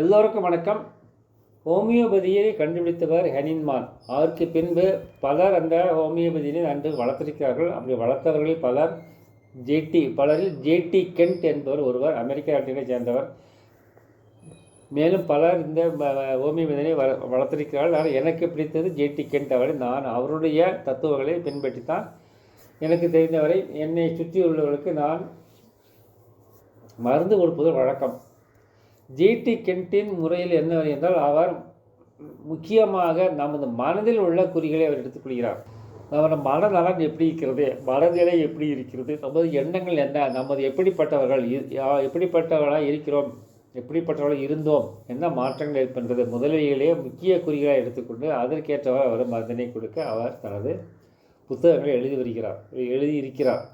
எல்லோருக்கும் வணக்கம். ஹோமியோபதியை கண்டுபிடித்தவர் ஹெனின்மான். அவருக்கு பின்பு பலர் அந்த ஹோமியோபதியினை அன்று வளர்த்திருக்கிறார்கள். அப்படி வளர்த்தவர்களில் பலர் ஜேடி பலரில் ஜேடி கென்ட் என்பவர் ஒருவர் அமெரிக்க நாட்டினை சேர்ந்தவர். மேலும் பலர் இந்த ஹோமியோபதியினை வ வள வளர்த்திருக்கிறார்கள். ஆனால் எனக்கு பிடித்தது ஜேடி கென்ட் அவரை. நான் அவருடைய தத்துவங்களை பின்பற்றித்தான் எனக்கு தெரிந்தவரை என்னை சுற்றி உள்ளவர்களுக்கு நான் மருந்து கொடுப்பது வழக்கம். ஜிடி கெண்டின் முறையில் என்ன என்றால் அவர் முக்கியமாக நமது மனதில் உள்ள குறிகளை அவர் எடுத்துக்கொள்கிறார் நமது மனநலன் எப்படி இருக்கிறது? மனநிலை எப்படி இருக்கிறது? நமது எண்ணங்கள் என்ன? நமது எப்படிப்பட்டவர்கள் யா- எப்படிப்பட்டவர்களாக இருக்கிறோம்? எப்படிப்பட்டவர்கள் இருந்தோம்? என்ன மாற்றங்கள் ஏற்படுகிறது முதலிலேயே முக்கிய குறிகளை எடுத்துக்கொண்டு அதற்கேற்றவர் அவர் மருந்தினை கொடுக்க அவர் தனது புத்தகங்களை எழுதி வருகிறார். எழுதி இருக்கிறார்.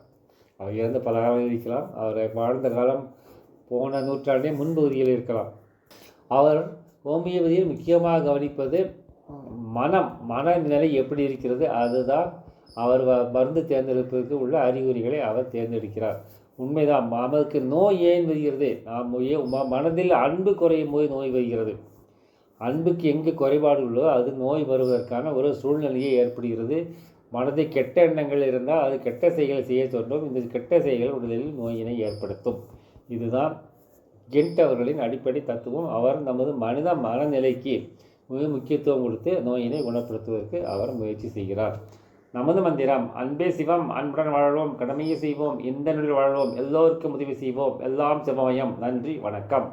அவர் இறந்த பல காலம் இருக்கலாம். அவர் வாழ்ந்த காலம் போன நூற்றாண்டே முன்பகுதியில் இருக்கலாம். அவர் ஹோமியோபதியில் முக்கியமாக கவனிப்பது மனம். மனநிலை எப்படி இருக்கிறது? அதுதான் அவர் வ- மருந்து தேர்ந்தெடுப்பதற்கு உள்ள அறிகுறிகளை அவர் தேர்ந்தெடுக்கிறார். உண்மைதான். நமக்கு நோய் ஏன் வருகிறது? நாம் மனதில் அன்பு குறையும் போது நோய் வருகிறது. அன்புக்கு எங்கு குறைபாடு உள்ளோ அது நோய் வருவதற்கான ஒரு சூழ்நிலையை ஏற்படுகிறது. மனதில் கெட்ட எண்ணங்கள் இருந்தால் அது கெட்ட செயல்களை செய்ய தோன்றும் இந்த கெட்ட செயல்கள் உடலில் நோயினை ஏற்படுத்தும். இதுதான் கென்ட் அவர்களின் அடிப்படை தத்துவம். அவர் நமது மனித மனநிலைக்கு மிக முக்கியத்துவம் கொடுத்து நோயினை குணப்படுத்துவதற்கு அவர் முயற்சி செய்கிறார். நமது மந்திரம் அன்பே சிவம் அன்புடன் வாழ்வோம் கடமையை செய்வோம் இந்த நிலையில் வாழ்வோம் எல்லோருக்கும் உதவி செய்வோம். எல்லாம் சிவமயம். நன்றி வணக்கம்.